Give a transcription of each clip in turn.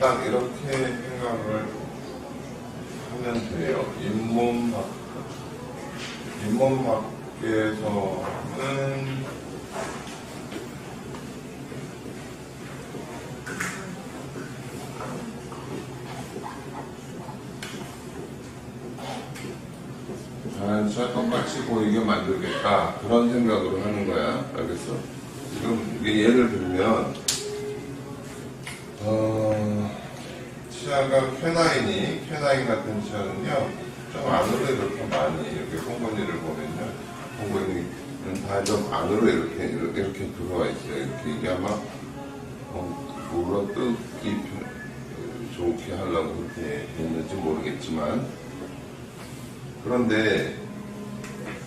딱 이렇게 생각을 하면 돼요. 잇몸 밖, 잇몸 밖에서는 자연차 똑같이 보이게 만들겠다 그런 생각으로 하는 거야 알겠어? 지금 이게 예를 들면 어, 치아가 쾌나인이 쾌나인 같은 치아는요 좀 안으로 이렇게 많이 이렇게 콩고니를 보면요 콩고니는 다 좀 안으로 이렇게 이렇게, 이렇게 들어와 있어요. 이렇게 이게 아마 어, 물어뜯기 편- 좋게 하려고 그렇게 했는지 모르겠지만. 그런데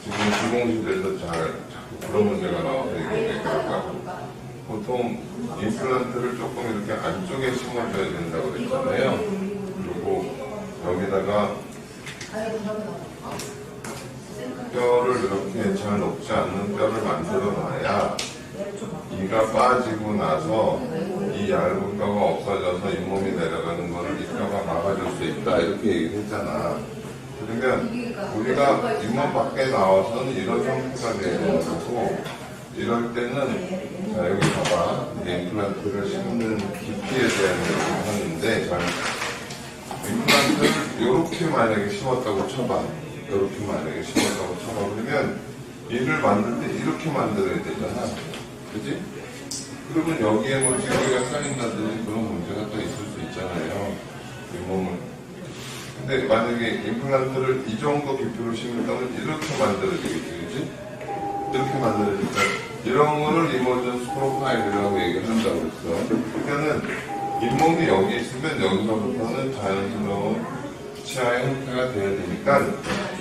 지금 주공실에서 잘 자꾸 그런 문제가 나와서 이게 그러니까 보통 임플란트를 조금 이렇게 안쪽에 심어줘야 된다고 그랬잖아요. 그리고 여기다가 뼈를 이렇게 잘 녹지 않는 뼈를 만들어 놔야 이가 빠지고 나서 이 얇은 뼈가 없어져서 잇몸이 내려가는 거를 이 뼈가 막아줄 수 있다 이렇게 얘기를 했잖아. 그러면 우리가 잇몸 밖에 나와서는 이런 형태가 되는 거고 이럴 때는 자 여기 봐봐. 임플란트를 심는 깊이에 대한 얘기를 하는데 자 임플란트를 이렇게 만약에 심었다고 쳐봐. 이렇게 만약에 심었다고 쳐봐. 그러면 이를 만들 때 이렇게 만들어야 되잖아. 그지? 그러면 여기에 뭐 지구가 쌓인다든지 그런 문제가 또 있을 수 있잖아요. 잇몸을 근데 만약에 임플란트를 이 정도 깊이로 심는다면 이렇게 만들어야 되겠지, 그지? 이렇게 만들어야니까 이런 거를 이모전 프로파일이라고 얘기를 한다고 했어. 그러니까는 잇몸이 여기 있으면 여기서부터는 자연스러운 치아의 형태가 돼야 되니까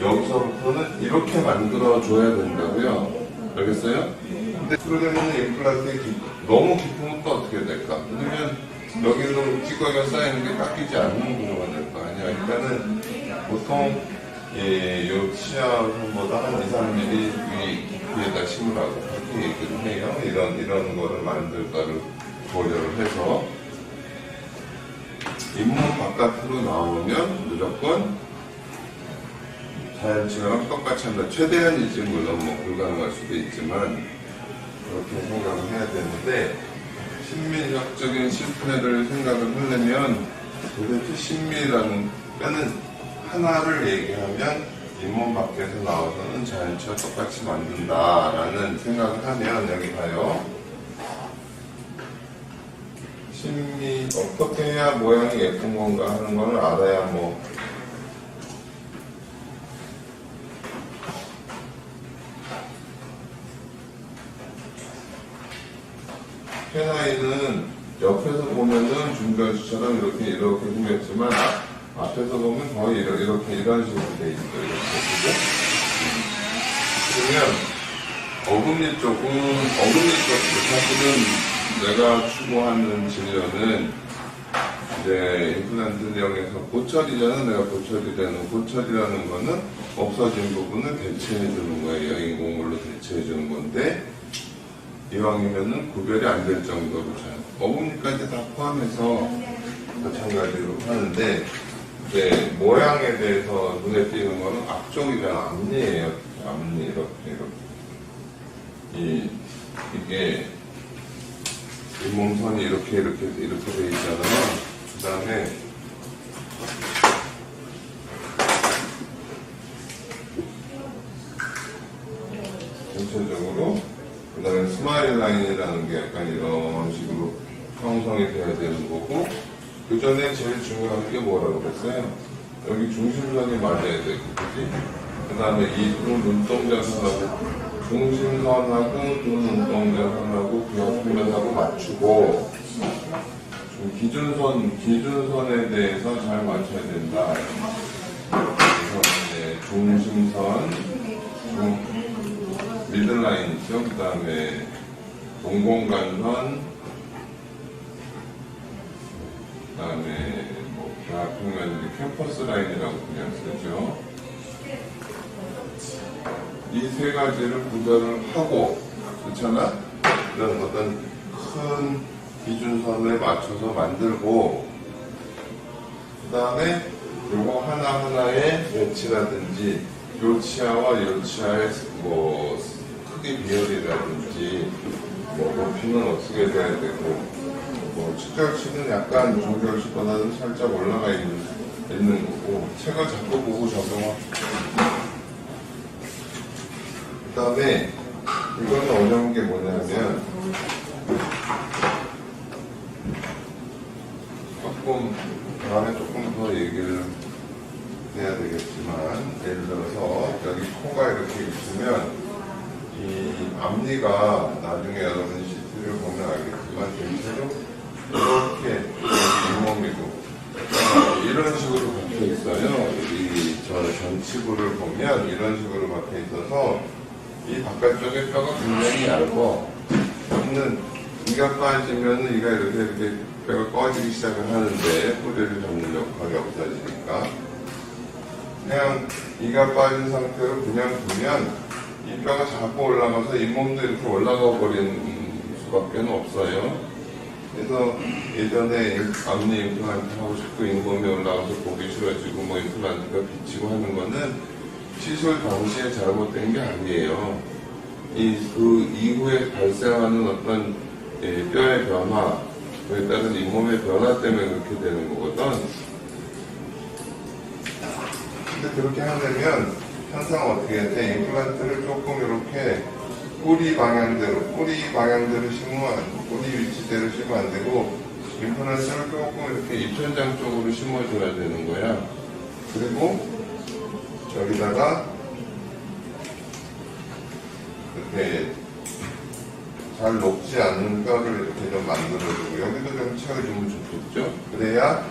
여기서부터는 이렇게 만들어줘야 된다고요. 알겠어요? 근데 임플란트가 깊- 너무 깊으면 또 어떻게 될까? 그러면 여기로 찌꺼기가 쌓이는 게 깎이지 않는 구조가 될 거 아니야. 그러니까는 보통 예, 요 치아보다 한 2, 3mm 위 깊이에다 심으라고 그렇게 얘기를 해요. 이런 이런 거를 만들 거를 고려를 해서 잇몸 바깥으로 나오면 무조건 자연치아랑 똑같이 한다. 최대한이지 물론 뭐 불가능할 수도 있지만 그렇게 생각을 해야 되는데 신민학적인 실패를 생각을 하려면 도대체 신미라는 뼈는 하나를 얘기하면 잇몸 밖에서 나와서는 자연치와 똑같이 만든다라는 생각을 하면 여기 봐요. 신미 어떻게 해야 모양이 예쁜 건가 하는 걸 알아야 뭐 페나이는 옆에서 보면은 중별수처럼 이렇게 이렇게 생겼지만 앞- 앞에서 보면 거의 이렇게, 이렇게 이런 식으로 돼. 이렇게 그죠? 그러면 어금니 쪽은 어금니 쪽 사실은 내가 추구하는 진료는 이제 임플란트형에서 고철이잖아 내가 고철이라는 고철이라는 거는 없어진 부분을 대체해 주는 거예요 인공물로 대체해 주는 건데 이왕이면은 구별이 안 될 정도로 잘 어금니까지 다 포함해서 마찬가지로 하는데 이제 모양에 대해서 눈에 띄는 거는 앞쪽이랑 앞니예요. 앞니 이렇게 이렇게. 이 이게 잇몸선이 이렇게 이렇게 이렇게 돼 있잖아요. 그 다음에 전체적으로 그 다음에 스마일 라인이라는 게 약간 이런 식으로 형성이 돼야 되는 거고 그 전에 제일 중요한 게 뭐라고 그랬어요? 여기 중심선이 맞아야 되고 그지? 그 다음에 이두 눈동자선하고 중심선하고 두 눈동자선하고 그 옆면하고 맞추고 좀 기준선 기준선에 대해서 잘 맞춰야 된다. 그래서 이제 중심선, 중, 미들라인 있죠. 그 다음에 동공간선, 캠퍼스 라인이라고 그냥 쓰죠. 이 세 가지를 구별을 하고 그렇잖아. 이런 어떤 큰 기준선에 맞춰서 만들고 다음에 요거 하나하나의 배치라든지 요 치아와 요 치아의 뭐 크기 비율이라든지 뭐 높이는 어떻게 돼야 되고 뭐 측정치는 약간 종결치보다는 살짝 올라가 있는, 있는 거고 책을 자꾸 보고 적용하고 그 다음에 이거는 어려운 게 뭐냐면 조금 다음에 조금 더 얘기를 해야 되겠지만 예를 들어서 여기 코가 이렇게 있으면 이 앞니가 나중에 여러분 시트를 보면 알겠지만 전체로 이렇게 잇몸이고 이런 식으로 박혀 있어요. 이저 전치부를 보면 이런 식으로 박혀 있어서 이 바깥쪽에 뼈가 굉장히 얇고 저는 이가 빠지면 이가 이렇게 이렇게 뼈가 꺼지기 시작을 하는데 뿌리를 잡는 역할이 없어지니까 그냥 이가 빠진 상태로 그냥 두면 이 뼈가 자꾸 올라가서 잇몸도 이렇게 올라가 버리는 수밖에 없어요. 그래서 예전에 앞니 임플란트 하고 싶고 잇몸이 올라가서 보기 싫어지고 뭐 임플란트가 비치고 하는 거는 시술 당시에 잘못된 게 아니에요. 이 그 이후에 발생하는 어떤 예, 뼈의 변화, 그에 따른 잇몸의 변화 때문에 그렇게 되는 거거든. 근데 그렇게 하려면 항상 어떻게 해야 돼? 임플란트를 조금 이렇게 뿌리 방향대로, 뿌리 방향대로 심으면, 안- 뿌리 위치대로 심으면 안 되고, 임플란트를 조금 이렇게 입천장 쪽으로 심어줘야 되는 거야. 그리고 여기다가 이렇게 잘 녹지 않는 뼈를 이렇게 좀 만들어주고, 여기도 좀 채워주면 좋겠죠? 그래야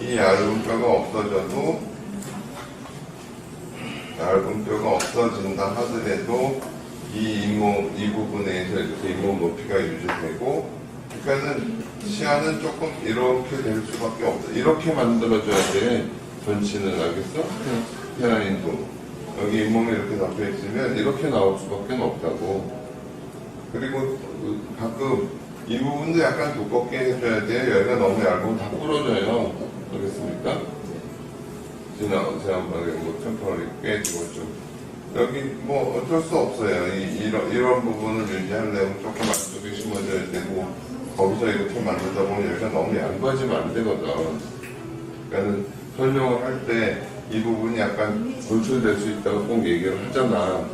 이 얇은 뼈가 없어져도 얇은 뼈가 없어진다 하더라도 이 잇몸, 이 부분에서 이렇게 잇몸 높이가 유지되고, 그러니까는 시야는 조금 이렇게 될 수밖에 없어. 이렇게 만들어줘야 돼. 전치는 알겠어? 테라인도. 여기 잇몸이 이렇게 잡혀 있으면 이렇게 나올 수밖에 없다고. 그리고 그 가끔 이 부분도 약간 두껍게 해줘야 돼. 여기가 너무 얇으면 다 부러져요. 알겠습니까? 지난 지난번에 뭐 템퍼리 깨지고 좀 여기 뭐 어쩔 수 없어요. 이, 이런 이런 부분을 유지하려면 조금 안쪽에 심어줘야 되고 거기서 이렇게 만들다 보면 여기가 너무 얇아지면 안 되거든. 그러니까는 설명을 할 때 이 부분이 약간 돌출될 수 있다고 꼭 얘기를 하잖아.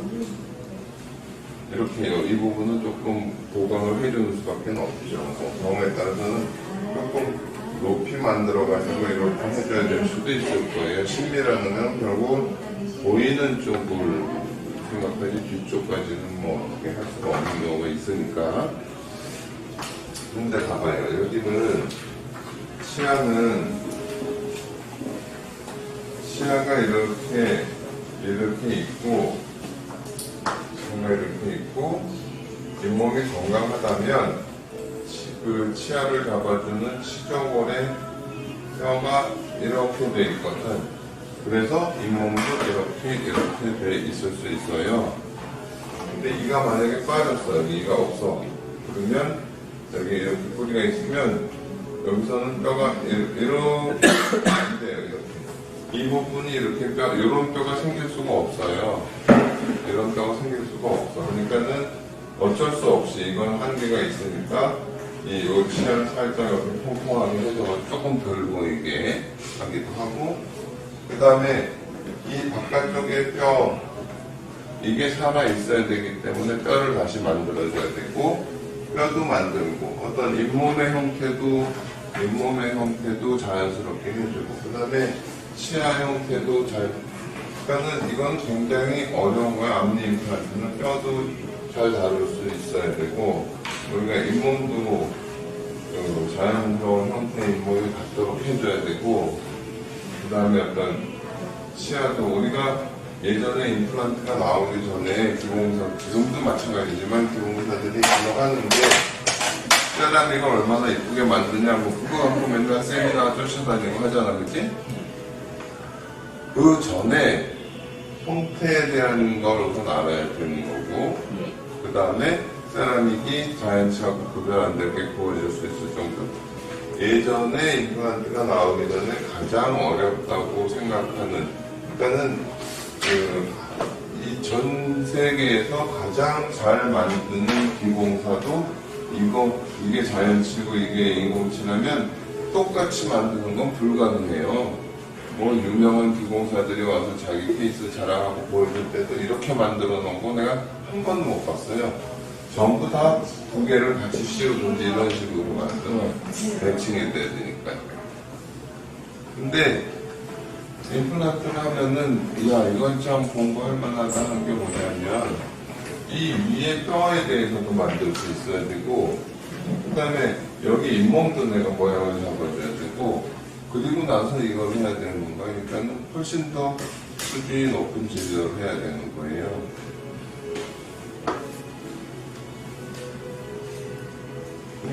이렇게 요이 부분은 조금 보강을 해주는 수밖에 없죠. 뭐 경우에 따라서는 조금 높이 만들어가지고 이렇게 해줘야 될 수도 있을 거예요. 심리라는 건 결국 보이는 쪽을 생각하지 뒤쪽까지는 뭐 어떻게 할 수가 없는 경우가 있으니까. 근데 봐봐요. 여기는 시야는 시야가 이렇게 이렇게 있고 정말 이렇게 있고 잇몸이 건강하다면 치- 그 치아를 잡아주는 치정골에 뼈가 이렇게 돼 있거든. 그래서 잇몸도 이렇게 이렇게 돼 있을 수 있어요. 근데 이가 만약에 빠졌어 여기 이가 없어. 그러면 여기 이렇게 뿌리가 있으면 여기서는 뼈가 이- 이렇게 안 돼요 이렇게. 이 부분이 이렇게 뼈 이런 뼈가 생길 수가 없어요. 이런 뼈가 생길 수가 없어. 그러니까는 어쩔 수 없이 이건 한계가 있으니까 이 요치를 살짝 이렇게 통통하게 해서 조금 덜 보이게 하기도 하고 그 다음에 이 바깥쪽에 뼈 이게 살아 있어야 되기 때문에 뼈를 다시 만들어줘야 되고 뼈도 만들고 어떤 잇몸의 형태도 잇몸의 형태도 자연스럽게 해주고 그 다음에 치아 형태도 잘 그러니까는 이건 굉장히 어려운 거야. 앞니 임플란트는 뼈도 잘 다룰 수 있어야 되고 우리가 잇몸도 그 자연스러운 형태의 잇몸이 갖도록 해줘야 되고 그 다음에 어떤 치아도 우리가 예전에 임플란트가 나오기 전에 기공사, 지금도 마찬가지지만 기공사들이 기억하는데 세라미가 얼마나 이쁘게 만드냐고 그거 갖고 맨날 세미나 쫓아다니고 하잖아 그치? 그 전에 형태에 대한 걸 우선 알아야 되는 거고 그 다음에 세라믹이 자연치하고 구별 안 되게 구워질 수 있을 정도 예전에 임플란트가 나오기 전에 가장 어렵다고 생각하는 그러니까는 그 이 전 세계에서 가장 잘 만드는 기공사도 이거 이게 자연치고 이게 인공치라면 똑같이 만드는 건 불가능해요. 뭐 유명한 기공사들이 와서 자기 케이스 자랑하고 보여줄 때도 이렇게 만들어 놓은 거 내가 한 번도 못 봤어요. 전부 다 두 개를 같이 씌우든지 이런 식으로 만들어 매칭이 돼야 되니까. 근데 임플란트를 하면은 야 이건 참 공부할 만하다 하는 게 뭐냐면 이 위에 뼈에 대해서도 만들 수 있어야 되고 그 다음에 여기 잇몸도 내가 모양을 잡아줘야 되고 그리고 나서 이걸 해야 되는 건가? 그러니까 훨씬 더 수준이 높은 진료를 해야 되는 거예요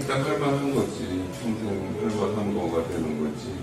그러니까 할만한 거지. 평생 할만한 거가 되는 거지